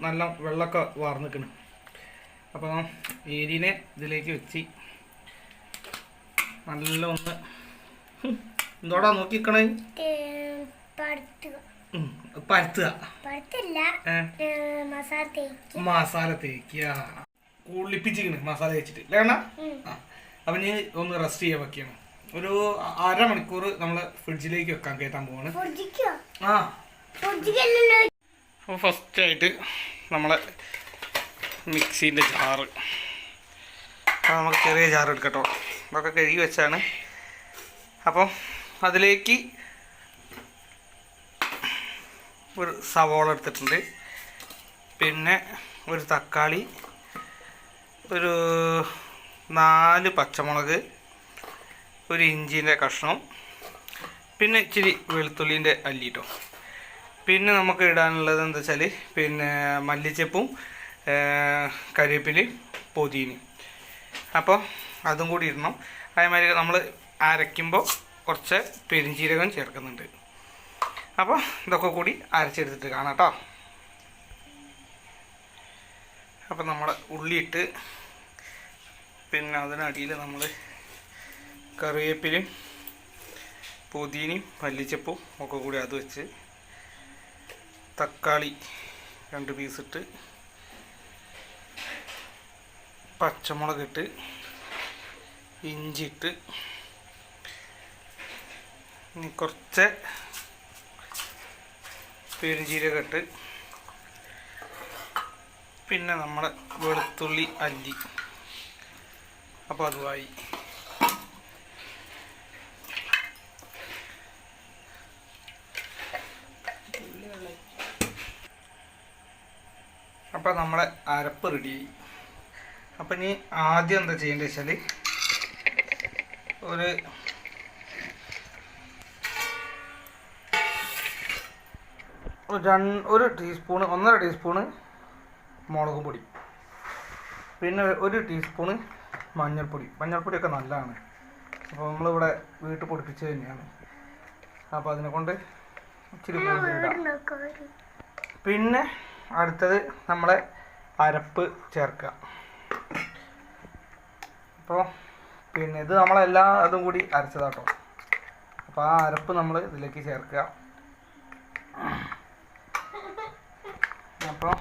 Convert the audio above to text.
നല്ല വെള്ളമൊക്കെ വാർന്നിക്കണ്. അപ്പോൾ ഏരിനെ ഇതിലേക്ക് വെച്ച് നല്ല ഒന്ന് എന്തോടാ നോക്കിക്കണേ? പരത്തുക. മസാല തേക്ക് മസാല തേക്കുക. കുളിപ്പിച്ചിക്കണ് മസാല തേച്ചിട്ട്. അല്ലേ ഉം. ആ അപ്പം ഇനി ഒന്ന് റെസ്റ്റ് ചെയ്യാൻ വെക്കുകയാണ് ഒരു അരമണിക്കൂർ നമ്മൾ ഫ്രിഡ്ജിലേക്ക് വെക്കാൻ കയറ്റാൻ പോവാണ്. ആ. അപ്പോൾ ഫസ്റ്റായിട്ട് നമ്മളെ മിക്സീന്റെ ജാറ്. അപ്പോൾ നമുക്ക് ചെറിയ ജാർ എടുക്കട്ടോ. ഇതൊക്കെ കഴുകി വെച്ചാണ്. അപ്പം അതിലേക്ക് ഒരു സവോള എടുത്തിട്ടുണ്ട്. പിന്നെ ഒരു തക്കാളി ഒരു നാല് പച്ചമുളക് ഒരു ഇഞ്ചിന്റെ കഷ്ണം പിന്നെ ഇച്ചിരി വെളുത്തുള്ളിന്റെ അല്ലിട്ടോ പിന്നെ നമുക്ക് ഇടാനുള്ളത് എന്താ വെച്ചാൽ പിന്നെ മല്ലിച്ചപ്പും കരിവേപ്പിലയും പൊതിനയും. അപ്പോൾ അതും കൂടി ഇടണം. അതേമാതിരി നമ്മൾ അരയ്ക്കുമ്പോൾ കുറച്ച് പെരിഞ്ചീരകം ചേർക്കുന്നുണ്ട്. അപ്പോൾ ഇതൊക്കെ കൂടി അരച്ചെടുത്തിട്ട് കാണാം കേട്ടോ അപ്പോൾ നമ്മൾ ഉള്ളിയിട്ട് പിന്നെ അതിനടിയിൽ നമ്മൾ കറിവേപ്പിലയും പുതിനയും മല്ലിച്ചപ്പും ഒക്കെ കൂടി അത് വെച്ച് തക്കാളി രണ്ട് പീസിട്ട് പച്ചമുളക് ഇട്ട് ഇഞ്ചി ഇട്ട് ഇനി കുറച്ച് പെരുംജീരകം ഇട്ട് പിന്നെ നമ്മുടെ വെളുത്തുള്ളി അല്ലി. അപ്പോൾ അതുമായി അപ്പോൾ നമ്മളെ അരപ്പ് റെഡിയായി അപ്പം ഇനി ആദ്യം എന്താ ചെയ്യേണ്ടത് വെച്ചാൽ ഒരു ഒരു ടീസ്പൂണ് ഒന്നര ടീസ്പൂണ് മുളക് പൊടി. പിന്നെ ഒരു ടീസ്പൂണ് മഞ്ഞൾപ്പൊടി. മഞ്ഞൾപ്പൊടിയൊക്കെ നല്ലതാണ്. അപ്പോൾ നമ്മളിവിടെ വീട്ടിൽ പൊടിപ്പിച്ചത് തന്നെയാണ്. അപ്പോൾ അതിനെ കൊണ്ട് ഇച്ചിരി കൂടുതൽ പിന്നെ അടുത്തത് നമ്മളെ അരപ്പ് ചേർക്കുക. അപ്പോൾ പിന്നെ ഇത് നമ്മളെല്ലാ അതും കൂടി അരച്ചതാട്ടോ. അപ്പോൾ ആ അരപ്പ് നമ്മൾ ഇതിലേക്ക് ചേർക്കുക. അപ്പോൾ